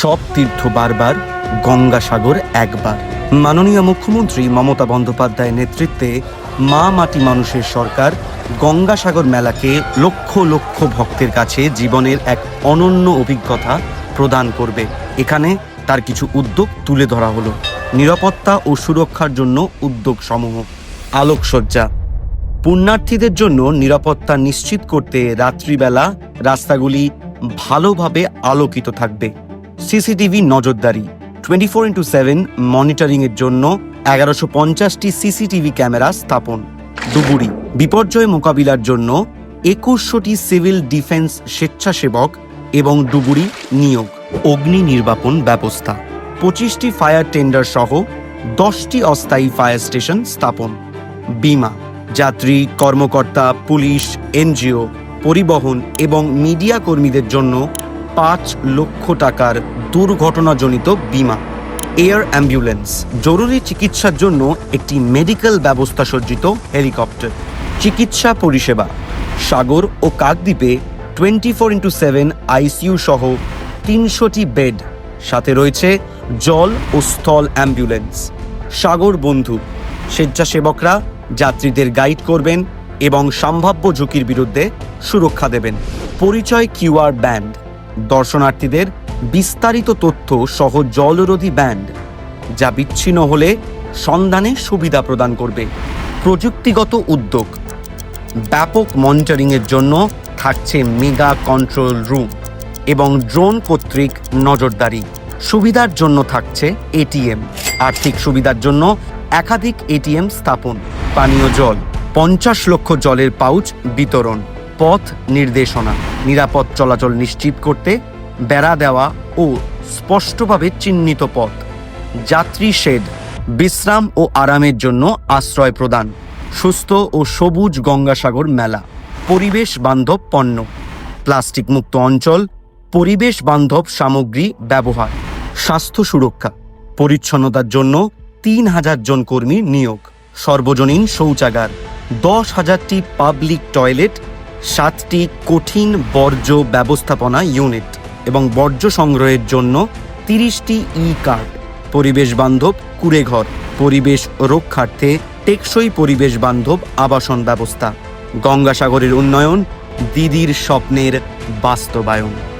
সব তীর্থ বারবার গঙ্গাসাগর একবার। মাননীয় মুখ্যমন্ত্রী মমতা বন্দ্যোপাধ্যায়ের নেতৃত্বে মা মাটি মানুষের সরকার গঙ্গাসাগর মেলাকে লক্ষ লক্ষ ভক্তের কাছে জীবনের এক অনন্য অভিজ্ঞতা প্রদান করবে। এখানে তার কিছু উদ্যোগ তুলে ধরা হলো। নিরাপত্তা ও সুরক্ষার জন্য উদ্যোগ সমূহ আলোকসজ্জা। পুণ্যার্থীদের জন্য নিরাপত্তা নিশ্চিত করতে রাত্রিবেলা রাস্তাগুলি ভালোভাবে আলোকিত থাকবে। সিসিটিভি নজরদারি টোয়েন্টি ফোর ইন্টু সেভেন মনিটরিংয়ের জন্য এগারোশো পঞ্চাশটি সিসিটিভি ক্যামেরা স্থাপন। ডুবুরি বিপর্যয় মোকাবিলার জন্য একুশশোটি সিভিল ডিফেন্স স্বেচ্ছাসেবক এবং ডুবুরি নিয়োগ, অগ্নি নির্বাপন ব্যবস্থা। পঁচিশটি ফায়ার টেন্ডার সহ দশটি অস্থায়ী ফায়ার স্টেশন স্থাপন। বিমা, যাত্রী, কর্মকর্তা, পুলিশ, এনজিও, পরিবহন এবং মিডিয়া কর্মীদের জন্য পাঁচ লক্ষ টাকার দুর্ঘটনাজনিত বিমা, এয়ার অ্যাম্বুলেন্স, জরুরি চিকিৎসার জন্য একটি মেডিকেল ব্যবস্থা সজ্জিত হেলিকপ্টার, চিকিৎসা পরিষেবা, সাগর ও কাকদ্বীপে twenty four into seven ICU সহ তিনশোটি বেড, সাথে রয়েছে জল ও স্থল অ্যাম্বুলেন্স। সাগর বন্ধু, স্বেচ্ছাসেবকরা যাত্রীদের গাইড করবেন এবং সম্ভাব্য ঝুঁকির বিরুদ্ধে সুরক্ষা দেবেন। পরিচয় কিউআর ব্যান্ড। দর্শনার্থীদের বিস্তারিত তথ্য সহ জলরোধী ব্যান্ড, যা বিচ্ছিন্ন হলে সন্ধানে সুবিধা প্রদান করবে। প্রযুক্তিগত উদ্যোগ। ব্যাপক মনিটরিংয়ের জন্য থাকছে মেগা কন্ট্রোল রুম এবং ড্রোন কর্তৃক নজরদারি। সুবিধার জন্য থাকছে এটিএম। আর্থিক সুবিধার জন্য একাধিক এটিএম স্থাপন। পানীয় জল, পঞ্চাশ লক্ষ জলের পাউচ বিতরণ। পথ নির্দেশনা, নিরাপদ চলাচল নিশ্চিত করতে, বেড়া দেওয়া ও স্পষ্টভাবে চিহ্নিত পথ, যাত্রী শেড বিশ্রাম ও আরামের জন্য আশ্রয় প্রদান, সুস্থ ও সবুজ গঙ্গাসাগর মেলা, পরিবেশ বান্ধব পণ্য, প্লাস্টিক মুক্ত অঞ্চল, পরিবেশ বান্ধব সামগ্রী ব্যবহার, স্বাস্থ্য সুরক্ষা, পরিচ্ছন্নতার জন্য তিন হাজার জন কর্মী নিয়োগ, সর্বজনীন শৌচাগার, দশ হাজারটি পাবলিক টয়লেট সাতটি কঠিন বর্জ্য ব্যবস্থাপনা ইউনিট এবং বর্জ্য সংগ্রহের জন্য তিরিশটি ই কার্ড পরিবেশ বান্ধব কুড়েঘর, পরিবেশ রক্ষার্থে টেকসই পরিবেশ বান্ধব আবাসন ব্যবস্থা, গঙ্গাসাগরের উন্নয়ন, দিদির স্বপ্নের বাস্তবায়ন।